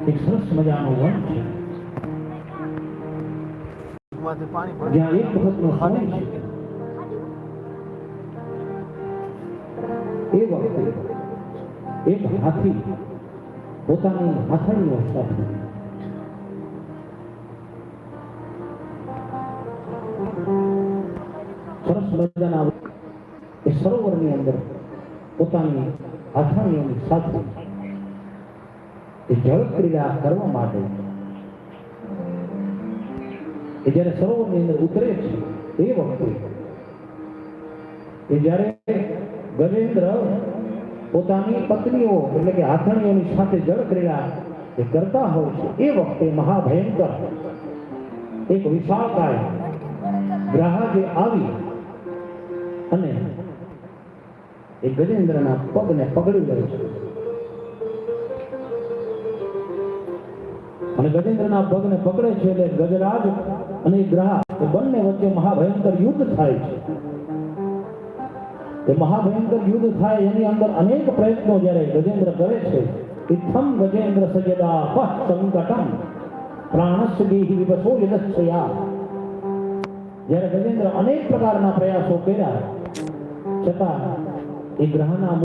એક સરસ મજાનું વન છે. જ્યાં એક વખતનો સમય છે. એ વખતે એક હાથી પોતાની હાથણીઓ સાથે સરસ મજાના એ સરોવરની અંદર પોતાની હાથણીઓની સાથે એ જળ ક્રિયા કરવા માટે. એ જ્યારે સરોવરની અંદર ઉતરે છે, એ વખતે. એ જ્યારે ગજેન્દ્ર પોતાની પત્નીઓ એટલે કે હાથણીઓની સાથે જળ ક્રિયા એ કરતા હોય છે, એ વખતે મહાભયંકર એક વિશાળકાય ગ્રાહકે આવી અને એ ગજેન્દ્રના પગને પકડી લે છે. અને ગજેન્દ્રના પગને પકડે છે એટલે ગજરાજ અને ગ્રાહ બંને વચ્ચે મહાભયંકર યુદ્ધ થાય છે. એ મહાભયંકર યુદ્ધ થાય, એની અંદર અનેક પ્રયત્નો જ્યારે ગજેન્દ્ર કરે છે ઇથમ ગજેન્દ્ર સજદા પહ સંકટમ, પ્રાણસ્ય વિવસો યદસ્યા જ્યારે ગજેન્દ્ર અનેક પ્રકારના પ્રયાસો કર્યા, છતાં એ ગ્રહના